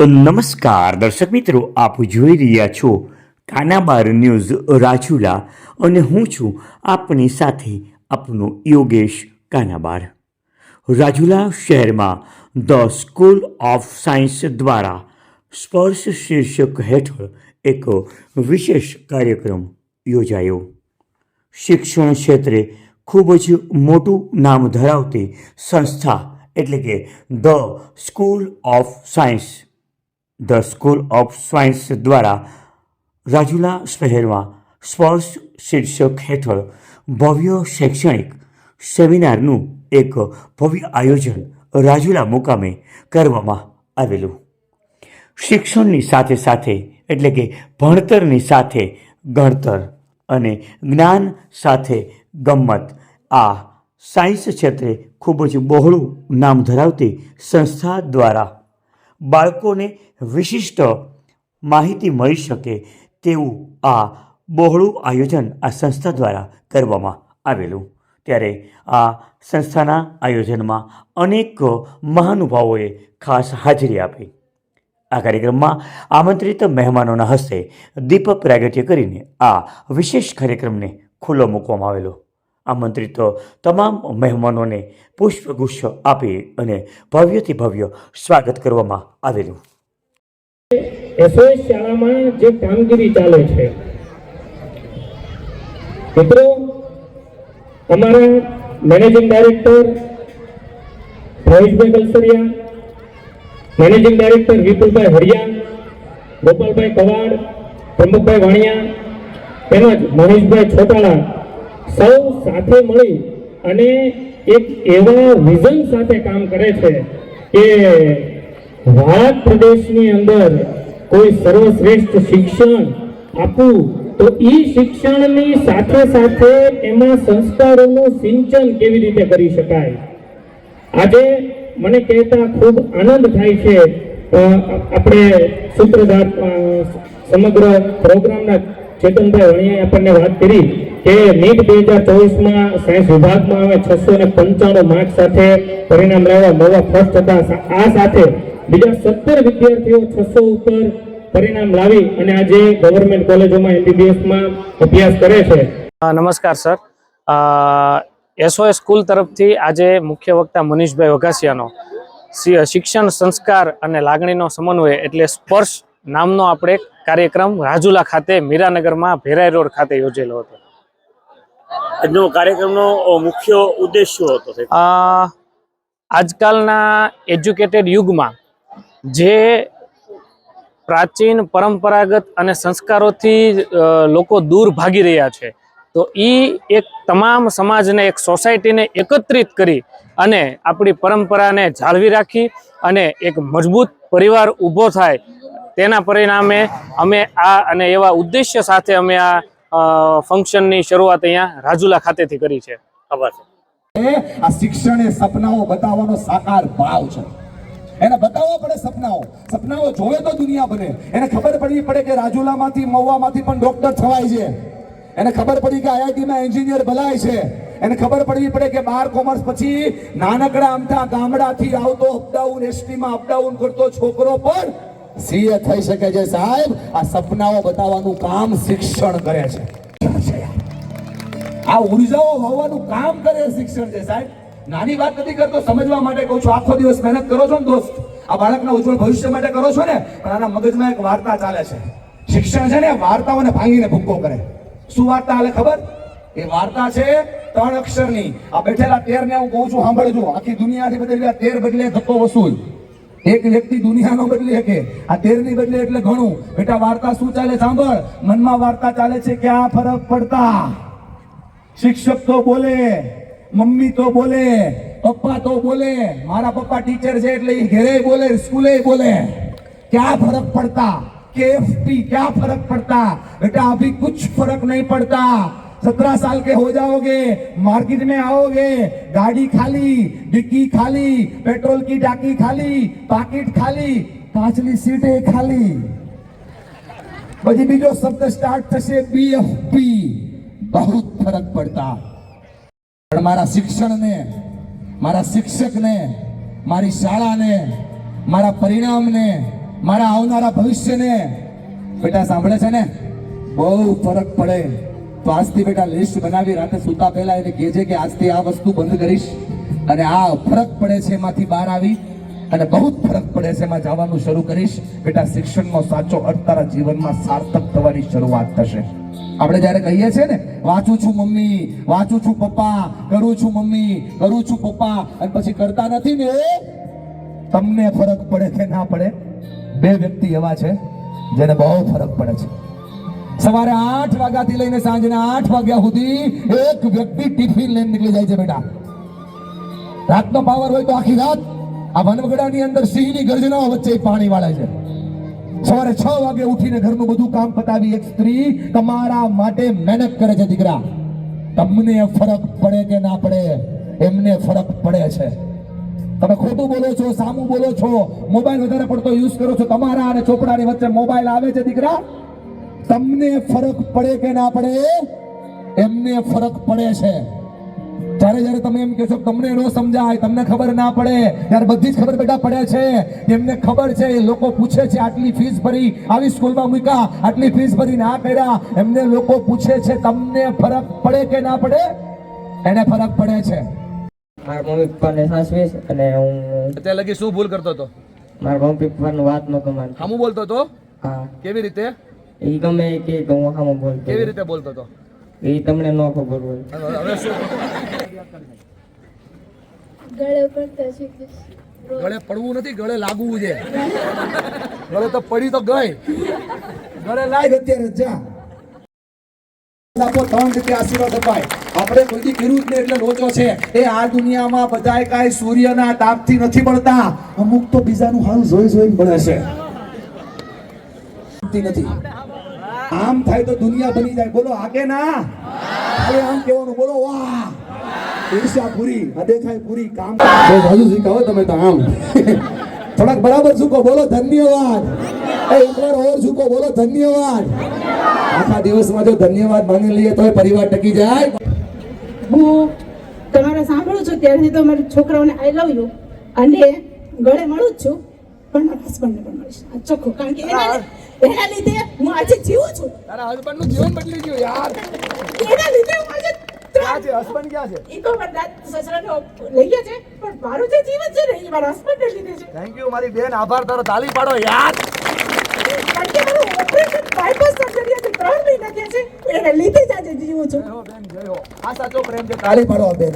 નમસ્કાર, દર્શક મિત્રો, આપ જોઈ રહ્યા છો કાનાબાર ન્યૂઝ રાજુલા અને હું છું આપની સાથે આપનો યોગેશ કાનાબાર. રાજુલા શહેરમાં ધ સ્કૂલ ઓફ સાયન્સ દ્વારા સ્પર્શ શીર્ષક હેઠળ એક વિશેષ કાર્યક્રમ યોજાયો. શિક્ષણ ક્ષેત્રે ખૂબ જ મોટું નામ ધરાવતી સંસ્થા એટલે કે the school of science the school of science દ્વારા રાજુલા શહેરમાં સ્પર્શ શીર્ષક હેઠળ ભવ્ય શૈક્ષણિક સેમિનારનું એક ભવ્ય આયોજન રાજુલા મુકામે કરવામાં આવેલું. શિક્ષણની સાથે સાથે, એટલે કે ભણતરની સાથે ગણતર અને જ્ઞાન સાથે ગમ્મત, આ સાયન્સ ક્ષેત્રે ખૂબ જ બહોળું નામ ધરાવતી સંસ્થા દ્વારા બાળકોને વિશિષ્ટ માહિતી મળી શકે તેવું આ બહોળું આયોજન આ સંસ્થા દ્વારા કરવામાં આવેલું. ત્યારે આ સંસ્થાના આયોજનમાં અનેક મહાનુભાવોએ ખાસ હાજરી આપી. આ કાર્યક્રમમાં આમંત્રિત મહેમાનોના હસ્તે દીપ પ્રાગટ્ય કરીને આ વિશેષ કાર્યક્રમને ખુલ્લો મૂકવામાં આવેલો. આમંત્રિત તમામ મહેમાનોને પુષ્પગુચ્છ આપી અને ભવ્યથી ભવ્ય સ્વાગત કરવામાં આવેલું. એસઓએસ શાળામાં જે કામગીરી ચાલે છે, મિત્રો, અમારા managing director Bhaveshbhai Kalsariya, managing director Vipulbhai Hariya, Gopalbhai Kavad Pramukhbhai Vaniya, તેમજ મહેશભાઈ છોટાળા સૌ સાથે મળી અને એક એવા વિઝન સાથે કામ કરે છે કે ભારત પ્રદેશની અંદર કોઈ સર્વશ્રેષ્ઠ શિક્ષણ આપવું, તો એ શિક્ષણની સાથે સાથે એમાં સંસ્કારોનું સિંચન કેવી રીતે કરી શકાય? આજે મને કહેતા ખૂબ આનંદ થાય છે આપણે સૂત્રધાર સમગ્ર પ્રોગ્રામના ચેતનભાઈ વણિયાએ આપણને વાત કરી. કે નીટ બે હજાર ચોવીસમાં સાયન્સ વિભાગમાં આવા છસો ને પંચાણું માર્ક સાથે પરિણામ લાવ્યા. નવા ફર્સ્ટ હતા. આ સાથે બીજા સત્તર વિદ્યાર્થીઓ છસો ઉપર પરિણામ લાવી અને આજે ગવર્મેન્ટ કોલેજોમાં એમબીબીએસમાં અભ્યાસ કરે છે. નમસ્કાર, સર. એસઓએસ સ્કૂલ તરફથી આજે મુખ્ય વક્તા મનીષભાઈ વઘાસિયાનો શિક્ષણ સંસ્કાર અને લાગણીનો સમન્વય એટલે સ્પર્શ નામનો આપણે કાર્યક્રમ રાજુલા ખાતે મીરાનગરમાં ભેરાઈ રોડ ખાતે યોજેલો હતો. આજનો કાર્યક્રમનો મુખ્ય ઉદ્દેશ શું હતો આજકાલના એજ્યુકેટેડ યુગમાં જે પ્રાચીન પરંપરાગત અને સંસ્કારોથી લોકો દૂર ભાગી રહ્યા છે, તો એ એક તમામ સમાજને, એક સોસાયટીને એકત્રિત કરી અને આપણી પરંપરાને જાળવી રાખી અને એક મજબૂત પરિવાર ઊભો થાય, તેના પરિણામે અમે આ અને એવા ઉદ્દેશ્ય સાથે અમે આ ફંક્શનની શરૂઆત અહીંયા રાજુલા ખાતેથી કરી છે. ખબર છે. એ આ શિક્ષણ એ સપનાઓ બતાવવાનો સાકાર ભાવ છે. એને બતાવવા પડે સપનાઓ. સપનાઓ જોવે તો દુનિયા બને. એને ખબર પડવી પડે કે રાજુલામાંથી મહુવામાંથી પણ ડોક્ટર થવાય છે. એને ખબર પડી કે આઈઆઈટીમાં એન્જિનિયર ભલાય છે. એને ખબર પડવી પડે કે બાર કોમર્સ પછી નાનકડા અમથા ગામડાથી આવતો અપડાઉન એસટીમાં અપડાઉન કરતો છોકરો પણ સીએ થઈ શકે છે સાહેબ. આ સપનાઓ બતાવવાનું કામ શિક્ષણ કરે છે. આ ઉર્જાઓ હોવાનું કામ કરે શિક્ષણ છે સાહેબ. નાની વાત નથી કરતો, સમજવા માટે કહું છું. આખો દિવસ મહેનત કરો છો ને દોસ્ત. આ બાળકના ઉજ્જવળ ભવિષ્ય માટે કરો છો ને, પણ આના મગજમાં એક વાર્તા ચાલે છે. શિક્ષણ છે ને વાર્તાઓને ભાંગીને ભૂક્કો કરે. શું વાર્તા હાલે ખબર? એ વાર્તા છે ત્રણ અક્ષરની. આ બેઠેલા તેર ને હું કહું છું, સાંભળજો. આખી દુનિયાથી બદલી તેર બદલે ધક્કો વસૂલ. એક વ્યક્તિ દુનિયાનો બદલી શકે. આ તેરની બદલે એટલે ઘણું. બેટા, વાર્તા શું ચાલે સાંભળ. મનમાં વાર્તા ચાલે છે કે આ ફરક પડતા. શિક્ષક તો બોલે, મમ્મી તો બોલે, પપ્પા તો બોલે, મારા પપ્પા ટીચર છે એટલે એ ઘરે બોલે સ્કૂલે બોલે. ક્યાં ફરક પડતા? કેએફપી ક્યાં ફરક પડતા? બેટા અભી કુછ ફરક નહીં પડતા. सत्रह साल के हो जाओगे मार्केट में आओगे गाड़ी खाली डिक्की खाली पेट्रोल की टाकी खाली पाकिट खाली पांचली सीटें खाली પછી બીજો શબ્દ સ્ટાર્ટ થશે બીએફપી બહુ ફરક પડતા પણ મારા શિક્ષણને મારા શિક્ષકને મારી શાળાને મારા પરિણામને મારા આવનારા ભવિષ્યને બેટા સાંભળે છે ને બહુ ફરક પડે તો આજથી બેટા લિસ્ટ બનાવી રાતે સૂતા પહેલા એને કહેજે કે આજથી આ વસ્તુ બંધ કરીશ. અને આ ફરક પડે છે એમાંથી બહાર આવી. અને બહુ ફરક પડે છે એમાં જવાનું શરૂ કરીશ. બેટા, શિક્ષણનો સાચો અર્થ તારા જીવનમાં સાર્થક થવાની શરૂઆત થશે. આપણે જ્યારે કહીએ છીએ ને, વાંચું છું મમ્મી, વાંચું છું પપ્પા, કરું છું મમ્મી, કરું છું પપ્પા, અને પછી કરતા નથી ને, તમને ફરક પડે કે ના પડે? બે વ્યક્તિ એવા છે જેને બહુ ફરક પડે છે. સવારે આઠ વાગ્યાથી લઈને સાંજના આઠ વાગ્યા સુધી એક વ્યક્તિ ટિફિન લઈને નીકળી જાય છે બેટા. રાતનો પાવર હોય તો આખી રાત આ વનવગડાની અંદર સિંહની ગર્જનાઓ વચ્ચે પાણી વાળે છે. સવારે છ વાગે ઉઠીને ઘરનું બધું કામ પતાવી એક સ્ત્રી તમારા માટે મહેનત કરે છે દીકરા. તમને ફરક પડે કે ના પડે? એમને ફરક પડે છે. તમે ખોટું બોલો છો, સામું બોલો છો, મોબાઈલ વધારે પડતો યુઝ કરો છો, તમારા અને ચોપડાની વચ્ચે મોબાઈલ આવે છે દીકરા? તમને ફરક પડે કે ના પડે? એમને ફરક પડે છે. જ્યારે જ્યારે તમે એમ કહેશો તમને ન સમજાય તમને ખબર ના પડે ત્યારે બધી જ ખબર બેટા પડે છે. એમને ખબર છે એ લોકો પૂછે છે આટલી ફીસ ભરી આવી સ્કૂલમાં મૂક્યા આટલી ફીસ ભરી ના કર્યા. એમને લોકો પૂછે છે તમને ફરક પડે કે ના પડે? એને ફરક પડે છે. મારા મમ્મી પપ્પાને સાસવીશ અને હું અત્યારે લગી શું ભૂલ કરતો હતો? મારા મમ્મી પપ્પાનું વાત ન કમાન હામું બોલતો હતો? હા. કેવી રીતે? એ ગમે કે હું હામો બોલતો કેવી રીતે બોલતો હતો એ તમને ન ખબર હોય. હવે શું? ગળે પડતા શીખીશ. ગળે પડવું નથી ગળે લાગવું છે. ગળે તો પડી તો ગઈ. ગળે લાગ અત્યારે જા. આપો ત્રણ રીતે આશીર્વાદ અપાય. આપણે કોઈથી કર્યું જ નહીં એટલે લોચો છે. એ આ દુનિયામાં બધાય કાંઈ સૂર્યના તાપથી નથી પડતા અમુક તો બીજાનું હાલ જોઈ જોઈને પડે છે. નથી. આમ થાય તો દુનિયા બની જાય. બોલો આગે ના? ખાલી આમ કહેવાનું બોલો વાહ. ઈર્ષા પૂરી અદેખાય પૂરી કામ બહુ જાજુ શીખાવો તમે તો આમ. થોડાક બરાબર ઝૂકો બોલો ધન્યવાદ. એ એકવાર ઓર ઝૂકો બોલો ધન્યવાદ. આખા દિવસમાં જો ધન્યવાદ માની લઈએ તો પરિવાર ટકી જાય. હું તમારે સાંભળું છું ત્યારથી તો મારા છોકરાઓને આઈ લવ યુ અને ગળે મળું જ છું. પણ મારા હસબન્ડને પણ મળીશ. આ ચોખ્ખું કારણ કે એના એના લીધે હું આજે જીવું છું. તારા હસબન્ડનું જીવન બદલી ગયું યાર. એના લીધે હું આજે ક્યાં છે? હસબન્ડ ક્યાં છે? ઈ તો મારા દાદ લઈ ગયા છે પણ મારું જે જીવન છે ને એ મારા હસબન્ડને લીધે છે. થેન્ક યુ મારી બેન. આભાર તારો તાલી પાડો યાર. કારણ કે મારું ઓપરેશન બાયપાસ સર્જરી આજે ત્રણ મહિના થયા છે એને લીધે જ આજે જીવું છું. જય હો બેન જય હો. આ સાચો પ્રેમ છે તાળી પાડો બેન